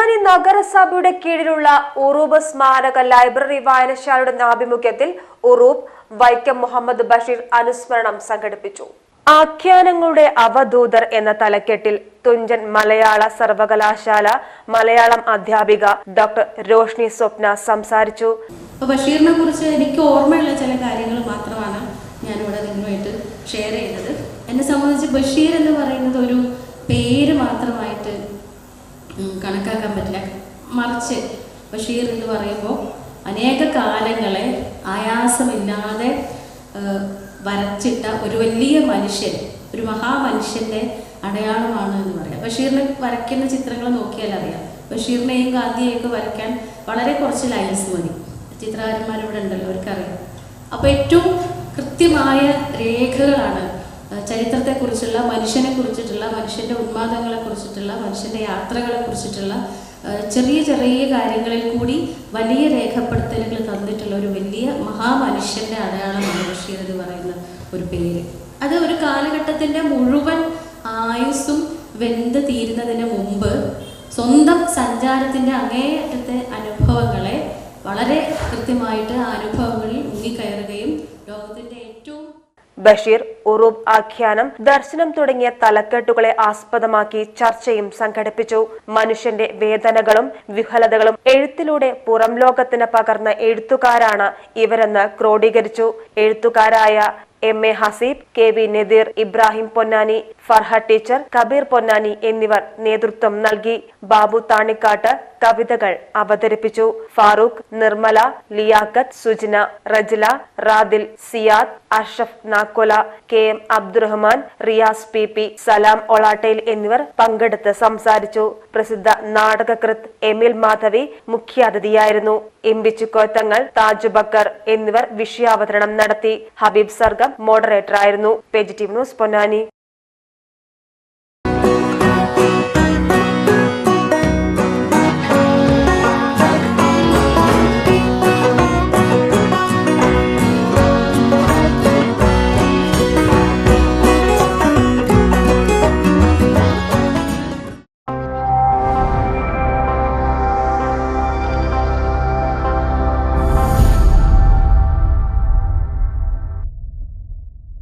പൊന്നാനി നഗരസഭയുടെ കീഴിലുള്ള ഉറൂബ് സ്മാരക ലൈബ്രറി വായനശാലയുടെ ആഭിമുഖ്യത്തിൽ ഉറൂബ് വൈക്കം മുഹമ്മദ് ബഷീർ അനുസ്മരണം സംഘടിപ്പിച്ചു. ആഖ്യാനങ്ങളുടെ അവധൂതർ എന്ന തലക്കെട്ടിൽ തുഞ്ചൻ മലയാള സർവകലാശാല മലയാളം അധ്യാപിക ഡോക്ടർ രോഷ്നി സ്വപ്ന സംസാരിച്ചു. ബഷീറിനെ കുറിച്ച് എനിക്ക് ഓർമ്മയുള്ള ചില കാര്യങ്ങൾ മാത്രമാണ് ഞാനിവിടെ നിങ്ങളുമായിട്ട് ഷെയർ ചെയ്തത് എന്നെ സംബന്ധിച്ച് ബഷീർ എന്ന് പറയുന്നത് ഒരു പേര് മാത്രമായിട്ട് കണക്കാക്കാൻ പറ്റില്ല. മറിച്ച് ബഷീർ എന്ന് പറയുമ്പോൾ അനേക കാലങ്ങളെ ആയാസമില്ലാതെ വരച്ചിട്ട ഒരു വലിയ മനുഷ്യൻ ഒരു മഹാമനുഷ്യന്റെ അടയാളമാണ് എന്ന് പറയാം. ബഷീറിനെ വരയ്ക്കുന്ന ചിത്രങ്ങൾ നോക്കിയാൽ അറിയാം. ബഷീറിനെയും ഗാന്ധിയെയൊക്കെ വരയ്ക്കാൻ വളരെ കുറച്ച് ലൈൻസ് മതി. ചിത്രകാരന്മാരിവിടെ ഉണ്ടല്ലോ അവർക്കറിയാം. അപ്പോൾ ഏറ്റവും കൃത്യമായ രേഖകളാണ് ചരിത്രത്തെക്കുറിച്ചുള്ള മനുഷ്യനെ കുറിച്ചിട്ടുള്ള മനുഷ്യന്റെ ഉന്മാദങ്ങളെ കുറിച്ചിട്ടുള്ള മനുഷ്യന്റെ യാത്രകളെ കുറിച്ചിട്ടുള്ള ചെറിയ ചെറിയ കാര്യങ്ങളിൽ കൂടി വലിയ രേഖപ്പെടുത്തലുകൾ തന്നിട്ടുള്ള ഒരു വലിയ മഹാമനുഷ്യന്റെ അടയാളമാണ് ബഷീർ എന്ന് പറയുന്ന ഒരു പേര്. അത് ഒരു കാലഘട്ടത്തിന്റെ മുഴുവൻ ആയുസ്സും വെന്ത് തീരുന്നതിന് മുമ്പ് സ്വന്തം സഞ്ചാരത്തിന്റെ അങ്ങേയറ്റത്തെ അനുഭവങ്ങളെ വളരെ കൃത്യമായിട്ട് ആ അനുഭവങ്ങളിൽ ഏറ്റവും ബഷീർ ഉറൂബ് ആഖ്യാനം ദർശനം തുടങ്ങിയ തലക്കെട്ടുകളെ ആസ്പദമാക്കി ചർച്ചയും സംഘടിപ്പിച്ചു. മനുഷ്യന്റെ വേദനകളും വിഫലതകളും എഴുത്തിലൂടെ പുറം ലോകത്തിന് പകർന്ന എഴുത്തുകാരാണ് ഇവരെന്ന് ക്രോഡീകരിച്ചു. എഴുത്തുകാരായ M A Haseeb K V Nadeer Ibrahim Ponnani Farha teacher Kabeer Ponnani എന്നിവർ നേതൃത്വം നൽകി. ബാബു താണിക്കാട്ട് കവിതകൾ അവതരിപ്പിച്ചു. Farooq Nirmala Liyakath Sujana Rajila Radil Siyad Ashraf Nakkola K M Abdurahman Riyas P P Salam Olattayil എന്നിവർ പങ്കെടുത്ത് സംസാരിച്ചു. പ്രസിദ്ധ നാടകകൃത്ത് എമിൽ മാധവി മുഖ്യാതിഥിയായിരുന്നു. ഇമ്പിച്ചുക്കോത്തങ്ങൾ താജു ബക്കർ എന്നിവർ വിഷയാവതരണം നടത്തി. ഹബീബ് സർഗം മോഡറേറ്ററായിരുന്നു പെജിറ്റീവ് ന്യൂസ് പൊന്നാനി.